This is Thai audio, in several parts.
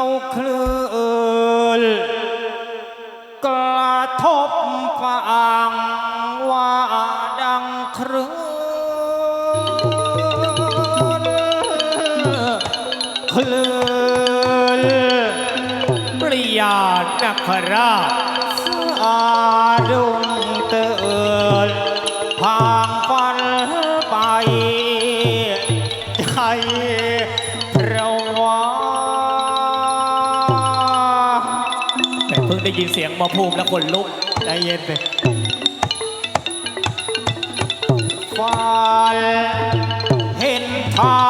ยวคลื่นกระทบฟังว่าดังคลื่นคลื่นปริยานักราสอาดุงเตือนพางฟันไปใจ ได้ยินเสียงหมอภูมิแล้วคนลุกใจเย็นไปฟันเห็นเท้าพุ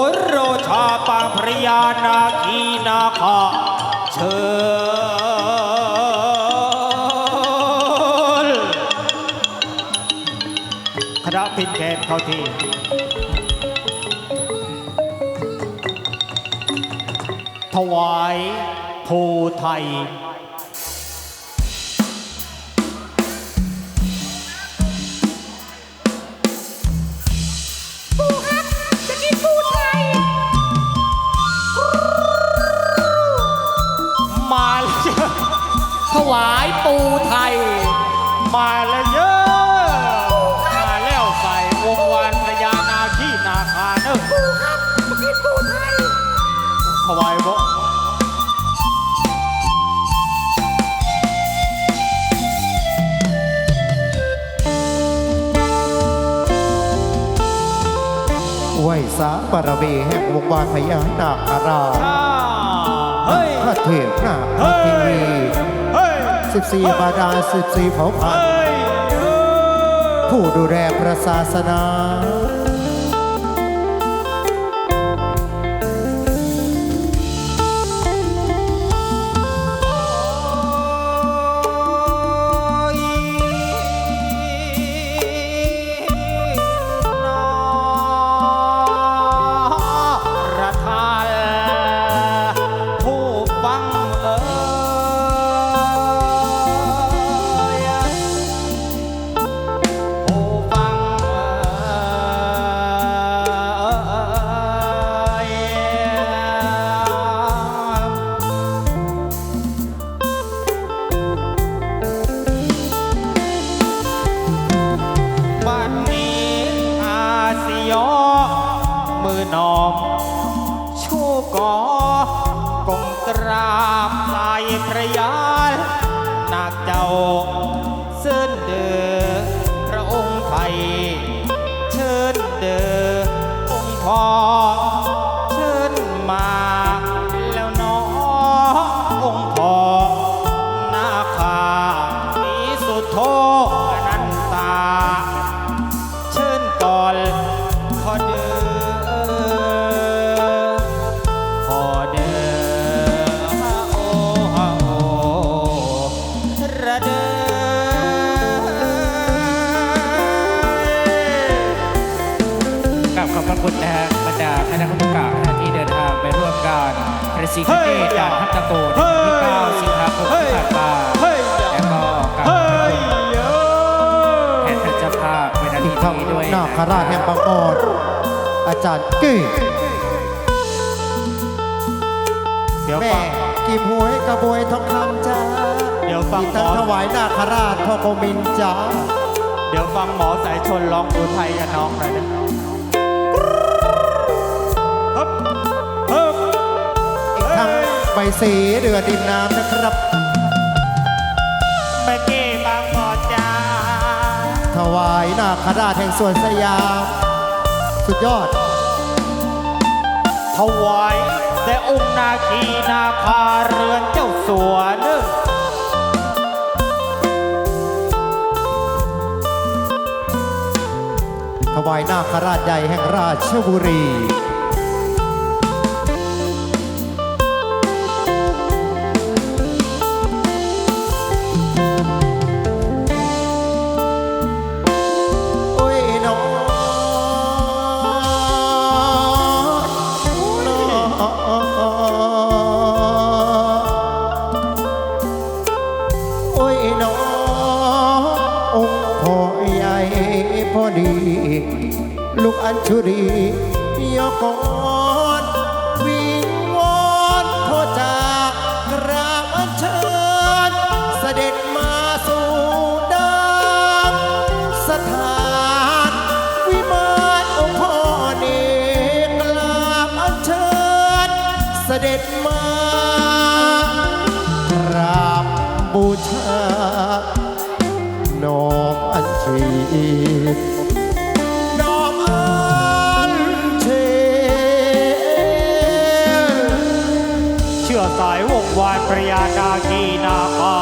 สิงโหโรชาปางพระยานาคีนาคาเชิญคณะพินแคนเข้าที่ถวายภูไทย ถวายบ่ไหวสาบารมีแห่งวงวานพญานาคราชข้าเฮ้ยพระเทพนาคเฮ้ทียวีเฮ้ย14บาดาล14เผ่าพันธุ์เฮ้ยเฮ้ยผู้ดูแลพระศาสนา นี้ด้วยนาคราชแห่งบางอ่อนอาจารย์กี้เดี๋ยวแม่ฟัง กีบหวยกระบวยทองคำจ้าเดี๋ยวฟังอีกหมทั้งอถวายนาคราชพ่อโกมินจ้าเดี๋ยวฟังหมอสายชนร้องอุทัยกับน้องหน่อยนะฮึบฮึบอีกทั้งใบสีเดือดินน้ำนะครับ เมื่อกี้บางบอจ้าถ วายนาคราชแห่งสวนสยาม สุดยอด ถวายแต่องค์นาคีนาคาเรือนเจ้าสัวเนึกถวายนาคราชใหญ่แห่งราชบุรี ด็จมากราบบูชาน้อมอัญเชิญน้อมอัญเชิญเชื่อสายวงวานพระยานาคีนาคา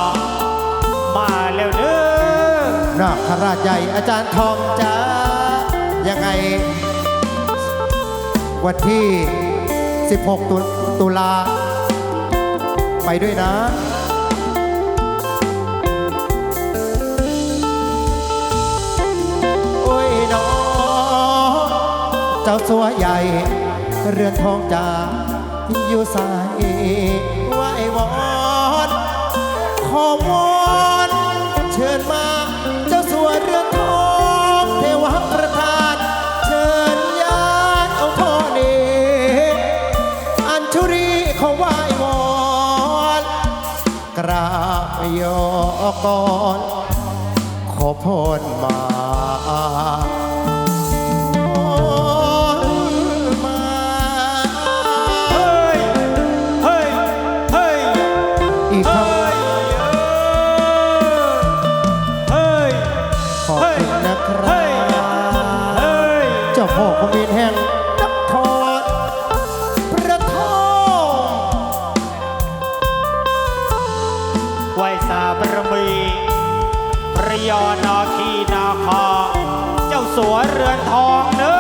มาแล้วเด้อนาคราชใหญ่อาจารย์ทองจ้ายังไงวันที่ 16 ตุ ตุลา ไปด้วยนะโอ้ยน้องเจ้าสัวใหญ่ เรือนทองจ่าอยู่สายไหววอนขอวอน กก่อนขอพรมาพรมาเฮ้ยเฮ้ยเฮ้ยอีกครั้เฮ้งยเฮ้ยขอบคุณนะครัเฮ้ยเฮ้บยเจ้าพ่อคอมมินแห่ง ยานาคีนาคาเจ้าสัวเรือนทองเน้อ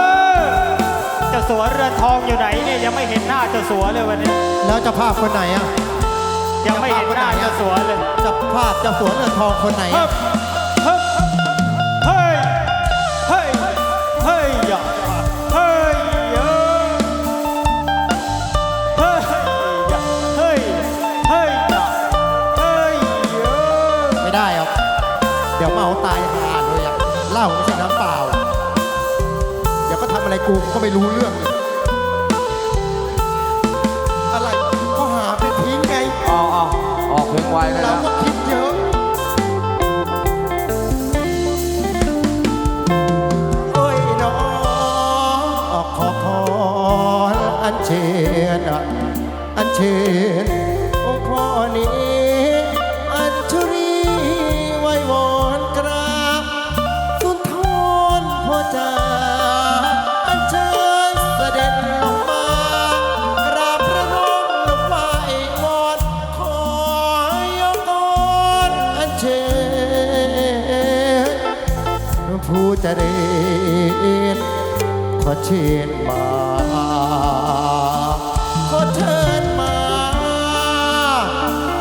เจ้าสัวเรือนทองอยู่ไหนเนี่ยยังไม่เห็นหน้าเจ้าสัวเลยวันนี้ แล้วเจ้าภาพคนไหนอะยังไม่เห็นหน้าเจ้าสัวเลย เจ้าภาพเจ้าสวนเรือนทองคนไหนเฮ้อะย เชิญอันเชิญองค์พ่อนี้ อัญชุรีไว้วอนกราบสุนทรพ่อจ๋าอันเชิญเสด็จลงมากราบพระนมลงไหว้วอนขอยกกอนอันเชิญผู้เจริญขอเชิญมา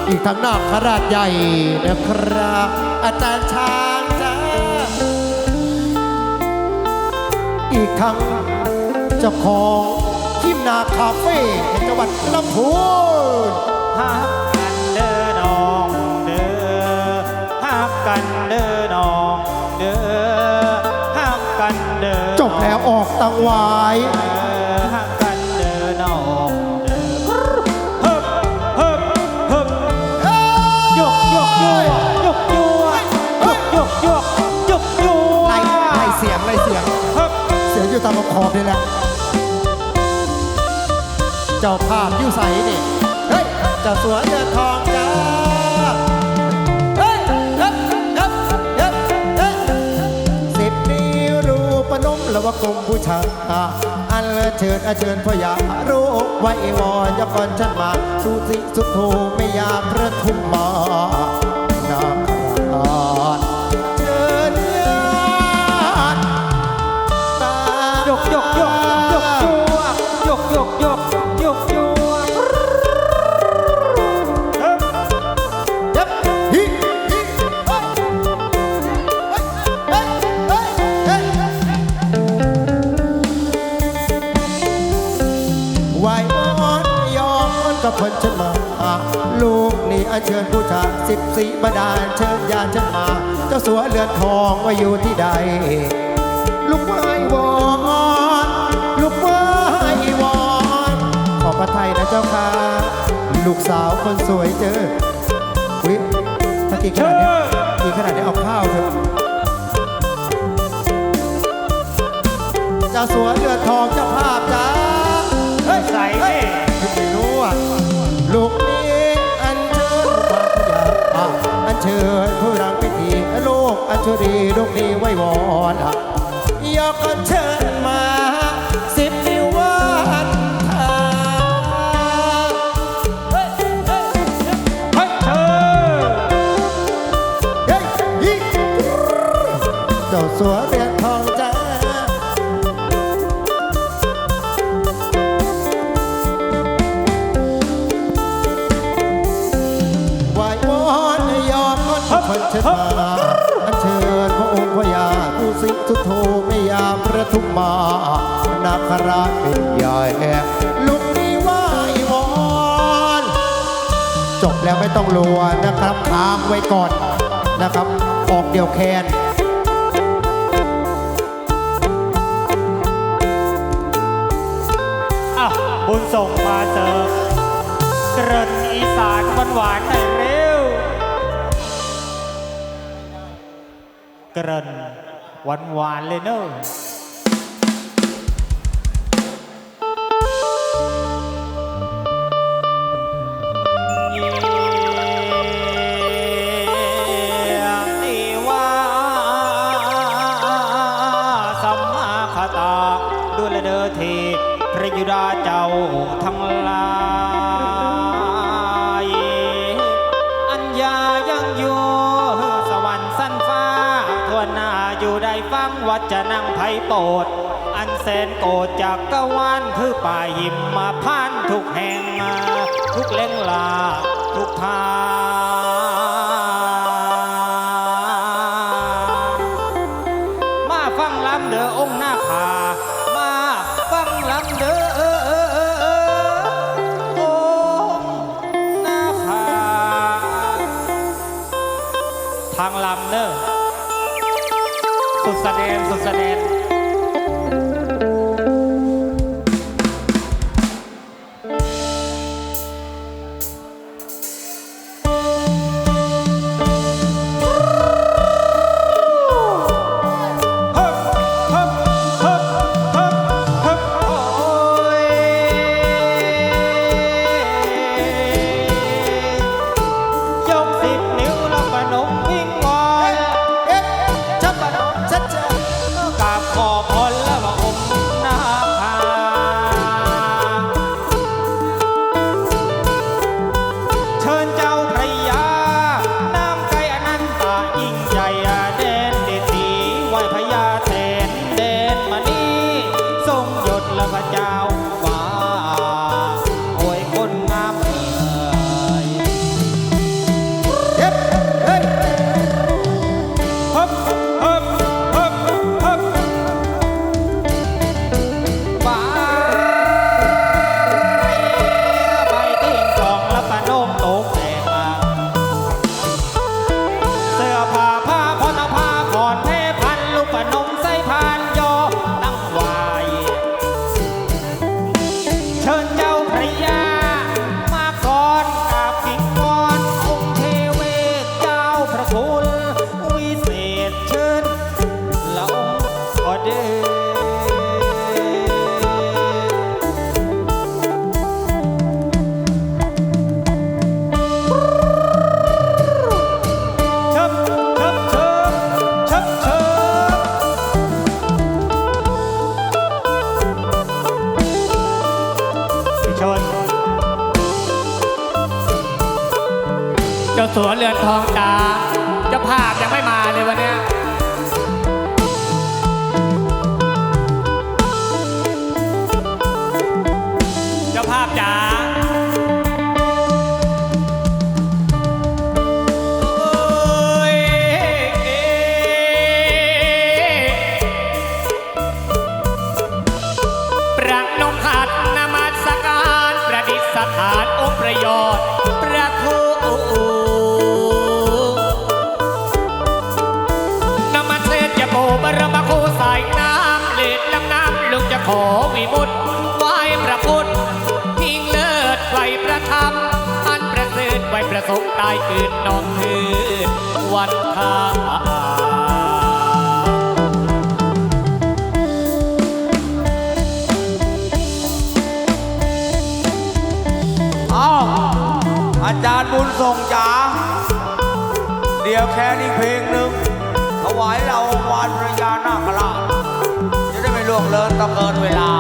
อีกทั้งนอกขราชใหญ่นะครับ อาจารย์ช้างจ้าอีกทั้งเจ้าของทิมนาคาเฟ่แห่งจังหวัดลำพูนฮักกันเด้อน้องเด้อฮักกันเด้อน้องเด้อฮักกันเด้อจบแล้วออกตังหว นี่แหละ เจ้าภาพอยู่ใสนี่เฮ้ยเจ้าสวนเดือทองจ้าเฮ้ยเฮ้ยเฮ้ยเฮ้ยเฮ้ยสิบนิ้วรูปนมละวะกรมผู้ชาอันเลิศเชิญอาเชิญพ่อยารู้ไว้วอนยกก่อนฉันมาสุสิสุโธไม่อยากระทุมมานาครา ไหววอนยอมมันก็พ้นฉันมาลูกนี่อันเชิญผู้ชายสิบสี่บดาลเชิญญาฉันมา เจ้าสัวเรือนทองว่าอยู่ที่ใด ลูกไหว้วอนลูกไหว้วอนขอพระไทยนะเจ้าค่ะลูกสาวคนสวยเจอวิถ้ากี่ขนาดเนี้ยกี่ขนาดนี้เอาข้าวเถอะเจ้าสัวเดือดทองเจ้าภาพจ้า นี่ไม่รู้อะลูกนี้อันเชิญความพยาอะอันเชิญผู้รังพิธีลูกอัญชรีลูกนี้ไว้วอนยกอันเชิญมาสิบนิ้ววันทาเฮ้ยเธอเฮ้ยยิงเจ้าสวน มคนคนเชิญมาอันเชิญพระองค์พระยาผู้สิงห์สุโธแม่ยาประทุมมานาคราชเป็นใหญ่ลูกนี้ไหววอนจบแล้วไม่ต้องรัวนะครับค้างไว้ก่อนนะครับ ออกเดียวแคนอะบุญส่งมาเสิร์ฟเกริ่นอีสานหวานๆหน่อยเร็ว กริ่นหวานๆเลยเนอะ งวัดจะนั่งไพโปด อันแสนโกรธจากกวานคือป่าหิมมาพันทุกแห่งมาทุกเล่งลาทุกทางมาฟังลำเด้อองค์หน้าคามาฟังลำเด้อองหน้าคาทางลำเนอ สุดแสดงสุดแสดงฮึบ ขอวิมุตไหว้พระพุทธพิงเลิศไหวประธรรม อันประเสริฐไหวประสงค์ตายเกิดนองคืนวันทาอ้าวอาจารย์บุญส่งจ๋าเดี๋ยวแค่นี้เพลงหนึ่ง เลินต้องเกินเวลา